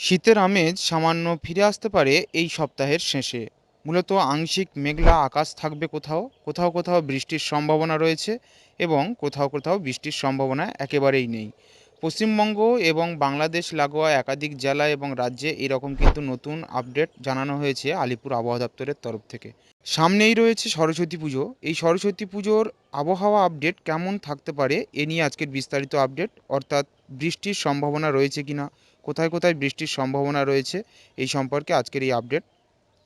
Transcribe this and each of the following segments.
শীতের আমেজ সামান্য ফিরে আসতে পারে এই সপ্তাহের শেষে। মূলত আংশিক মেঘলা আকাশ থাকবে কোথাও কোথাও কোথাও বৃষ্টির সম্ভাবনা রয়েছে এবং কোথাও কোথাও বৃষ্টির সম্ভাবনা একেবারেই নেই। পশ্চিমবঙ্গ এবং বাংলাদেশ, লাগোয়া একাধিক জেলা এবং রাজ্যে এরকম কিন্তু নতুন আপডেট জানানো হয়েছে আলিপুর আবহাওয়া দপ্তরের তরফ থেকে। সামনেই রয়েছে সরস্বতী পুজো। এই সরস্বতী পুজোর আবহাওয়া আপডেট কেমন থাকতে পারে, এ নিয়ে আজকের বিস্তারিত আপডেট, অর্থাৎ বৃষ্টির সম্ভাবনা রয়েছে কিনা কোথায় কোথায় বৃষ্টির সম্ভাবনা রয়েছে এই সম্পর্কে আজকের এই আপডেট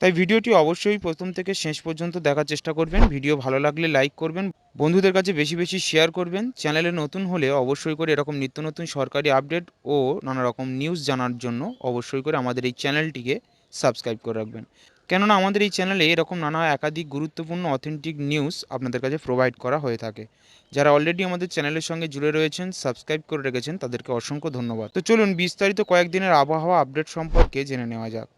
তাই ভিডিওটি অবশ্যই প্রথম থেকে শেষ পর্যন্ত দেখার চেষ্টা করবেন। ভিডিও ভালো লাগলে লাইক করবেন। বন্ধুদের কাছে বেশি বেশি শেয়ার করবেন। চ্যানেলে নতুন হলে অবশ্যই করে এরকম নিত্য নতুন সরকারি আপডেট ও নানা রকম নিউজ জানার জন্য অবশ্যই করে আমাদের এই চ্যানেলটিকে সাবস্ক্রাইব করে রাখবেন। কেননা আমাদের এই চ্যানেলে এরকম নানা একাধিক গুরুত্বপূর্ণ অথেন্টিক নিউজ আপনাদের কাছে প্রোভাইড করা হয়ে থাকে। যারা অলরেডি আমাদের চ্যানেলের সঙ্গে জুড়ে রয়েছেন সাবস্ক্রাইব করে রেখেছেন, তাদেরকে অসংখ্য ধন্যবাদ। তো চলুন বিস্তারিত কয়েকদিনের আবহাওয়া আপডেট সম্পর্কে জেনে নেওয়া যাক।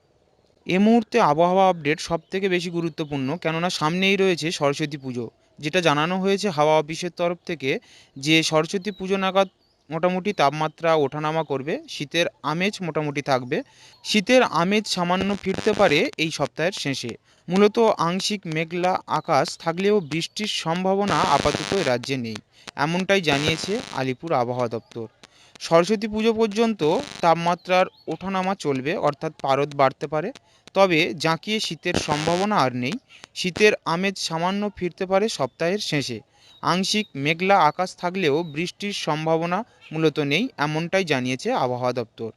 এ মুহূর্তে আবহাওয়া আপডেট সব থেকে বেশি গুরুত্বপূর্ণ, কেননা সামনেই রয়েছে সরস্বতী পুজো, যেটা জানানো হয়েছে হাওয়া অফিসের তরফ থেকে যে সরস্বতী পুজো নাগাদ মোটামুটি তাপমাত্রা ওঠানামা করবে, শীতের আমেজ মোটামুটি থাকবে। শীতের আমেজ সামান্য ফিরতে পারে এই সপ্তাহের শেষে। মূলত আংশিক মেঘলা আকাশ থাকলেও বৃষ্টির সম্ভাবনা আপাতত রাজ্যে নেই, এমনটাই জানিয়েছে আলিপুর আবহাওয়া দপ্তর। সরস্বতী পুজো পর্যন্ত তাপমাত্রার ওঠানামা চলবে, অর্থাৎ পারদ বাড়তে পারে। তবে জাঁকিয়ে শীতের সম্ভাবনা আর নেই। শীতের আমেজ সামান্য ফিরতে পারে সপ্তাহের শেষে। আংশিক মেঘলা আকাশ থাকলেও বৃষ্টির সম্ভাবনা মূলত নেই, এমনটাই জানিয়েছে আবহাওয়া দপ্তর।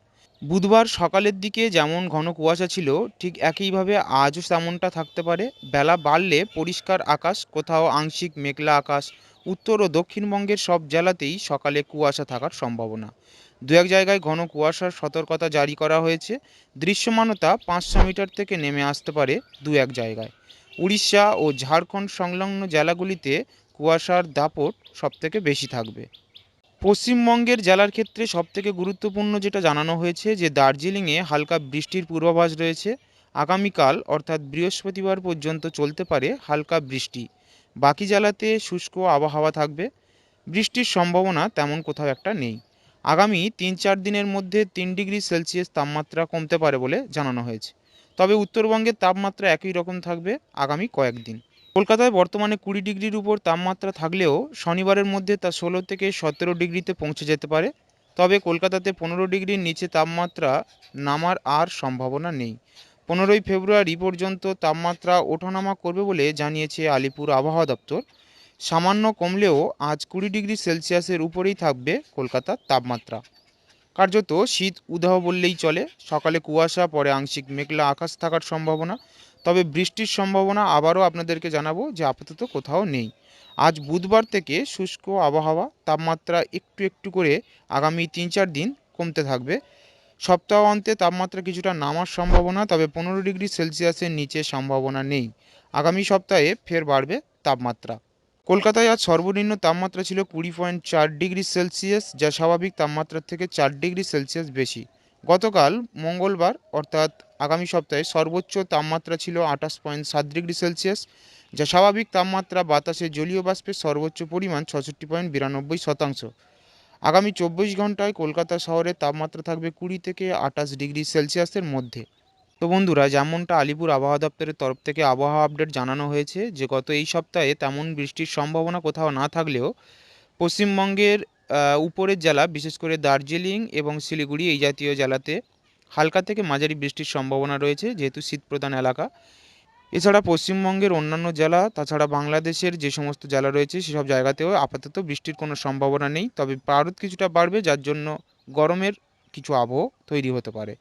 বুধবার সকালের দিকে যেমন ঘন কুয়াশা ছিল, ঠিক একইভাবে আজও তেমনটা থাকতে পারে। বেলা বাড়লে পরিষ্কার আকাশ, কোথাও আংশিক মেঘলা আকাশ উত্তর ও দক্ষিণবঙ্গের সব জেলাতেই সকালে কুয়াশা থাকার সম্ভাবনা। দু এক জায়গায় ঘন কুয়াশার সতর্কতা জারি করা হয়েছে। দৃশ্যমানতা পাঁচশো মিটার থেকে নেমে আসতে পারে দু এক জায়গায়। উড়িষ্যা ও ঝাড়খণ্ড সংলগ্ন জেলাগুলিতে কুয়াশার দাপট সবথেকে বেশি থাকবে। পশ্চিমবঙ্গের জেলার ক্ষেত্রে সবথেকে গুরুত্বপূর্ণ যেটা জানানো হয়েছে যে, দার্জিলিংয়ে হালকা বৃষ্টির পূর্বাভাস রয়েছে। আগামীকাল অর্থাৎ বৃহস্পতিবার পর্যন্ত চলতে পারে হালকা বৃষ্টি। বাকি জেলাতে শুষ্ক আবহাওয়া থাকবে। বৃষ্টির সম্ভাবনা তেমন কোথাও একটা নেই। আগামী তিন চার দিনের মধ্যে তিন ডিগ্রি সেলসিয়াস তাপমাত্রা কমতে পারে বলে জানানো হয়েছে। তবে উত্তরবঙ্গের তাপমাত্রা একই রকম থাকবে আগামী কয়েকদিন কলকাতায় বর্তমানে কুড়ি ডিগ্রির উপর তাপমাত্রা থাকলেও শনিবারের মধ্যে তা ষোলো থেকে সতেরো ডিগ্রিতে পৌঁছে যেতে পারে। তবে কলকাতাতে পনেরো ডিগ্রির নিচে তাপমাত্রা নামার আর সম্ভাবনা নেই। পনেরোই ফেব্রুয়ারি পর্যন্ত তাপমাত্রা ওঠানামা করবে বলে জানিয়েছে আলিপুর আবহাওয়া দপ্তর। সামান্য কমলেও আজ কুড়ি ডিগ্রি সেলসিয়াসের উপরেই থাকবে কলকাতার তাপমাত্রা। কার্যত শীত উদাহ বললেই চলে। সকালে কুয়াশা, পরে আংশিক মেঘলা আকাশ থাকার সম্ভাবনা। তবে বৃষ্টির সম্ভাবনা আবারও আপনাদেরকে জানাব যে আপাতত কোথাও নেই। আজ বুধবার থেকে শুষ্ক আবহাওয়া, তাপমাত্রা একটু একটু করে আগামী তিন চার দিন কমতে থাকবে। সপ্তাহ অন্তে তাপমাত্রা কিছুটা নামার সম্ভাবনা, তবে পনেরো ডিগ্রি সেলসিয়াসের নিচে সম্ভাবনা নেই। আগামী সপ্তাহে ফের বাড়বে তাপমাত্রা। কলকাতায় আজ সর্বনিম্ন তাপমাত্রা ছিল কুড়ি পয়েন্ট চার ডিগ্রি সেলসিয়াস, যা স্বাভাবিক তাপমাত্রার থেকে চার ডিগ্রি সেলসিয়াস বেশি। গতকাল মঙ্গলবার, অর্থাৎ আগামী সপ্তাহে, সর্বোচ্চ তাপমাত্রা ছিল আঠাশ পয়েন্ট সাত ডিগ্রি সেলসিয়াস, যা স্বাভাবিক তাপমাত্রা বাতাসে জলীয় বাষ্পের সর্বোচ্চ পরিমাণ ছষট্টি পয়েন্ট বিরানব্বই শতাংশ। আগামী চব্বিশ ঘন্টায় কলকাতা শহরের তাপমাত্রা থাকবে কুড়ি থেকে আঠাশ ডিগ্রি সেলসিয়াসের মধ্যে। তো বন্ধুরা, যেমনটা আলিপুর আবহাওয়া দপ্তরের তরফ থেকে আবহাওয়া আপডেট জানানো হয়েছে যে, গত এই সপ্তাহে তেমন বৃষ্টির সম্ভাবনা কোথাও না থাকলেও পশ্চিমবঙ্গের উপরের জেলা, বিশেষ করে দার্জিলিং এবং শিলিগুড়ি এই জাতীয় জেলাতে হালকা থেকে মাঝারি বৃষ্টির সম্ভাবনা রয়েছে, যেহেতু শীতপ্রধান এলাকা। এছাড়া পশ্চিমবঙ্গের অন্যান্য জেলা, তাছাড়া বাংলাদেশের যে সমস্ত জেলা রয়েছে, সেসব জায়গাতেও আপাতত বৃষ্টির কোনো সম্ভাবনা নেই। তবে পারদ কিছুটা বাড়বে, যার জন্য গরমের কিছু আবহ তৈরি হতে পারে।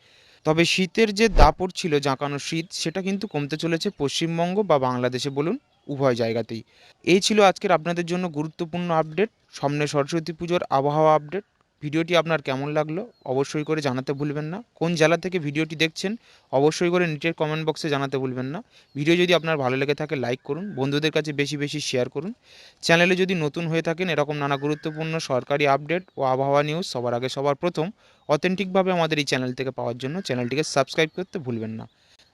তবে শীতের যে দাপট ছিল, জাঁকানো শীত, সেটা কিন্তু কমতে চলেছে পশ্চিমবঙ্গ বা বাংলাদেশে বলুন উভয় জায়গাতেই। এই ছিল আজকের আপনাদের জন্য গুরুত্বপূর্ণ আপডেট। সামনে সরস্বতী পুজোর আবহাওয়া আপডেট। ভিডিওটি আপনার কেমন লাগল অবশ্যই করে জানাতে ভুলবেন না। কোন জেলা থেকে ভিডিওটি দেখছেন অবশ্যই করে নিচের কমেন্ট বক্সে জানাতে ভুলবেন না। ভিডিও যদি আপনার ভালো লেগে থাকে লাইক করুন, বন্ধুদের কাছে বেশি বেশি শেয়ার করুন। চ্যানেলে যদি নতুন হয়ে থাকেন এরকম নানা গুরুত্বপূর্ণ সরকারি আপডেট ও আবহাওয়া নিউজ সবার আগে সবার প্রথম অথেন্টিকভাবে আমাদের এই চ্যানেল থেকে পাওয়ার জন্য চ্যানেলটিকে সাবস্ক্রাইব করতে ভুলবেন না।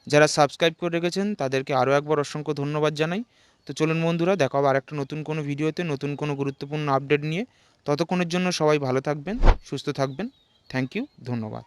যারা সাবস্ক্রাইব করে রেখেছেন তাদেরকে আরও একবার অসংখ্য ধন্যবাদ জানাই। তো চলুন বন্ধুরা, দেখো হবে আরেকটা নতুন কোনো ভিডিওতে, নতুন কোনো গুরুত্বপূর্ণ আপডেট নিয়ে, ততক্ষণের জন্য সবাই ভালো থাকবেন, সুস্থ থাকবেন থ্যাংক ইউ ধন্যবাদ।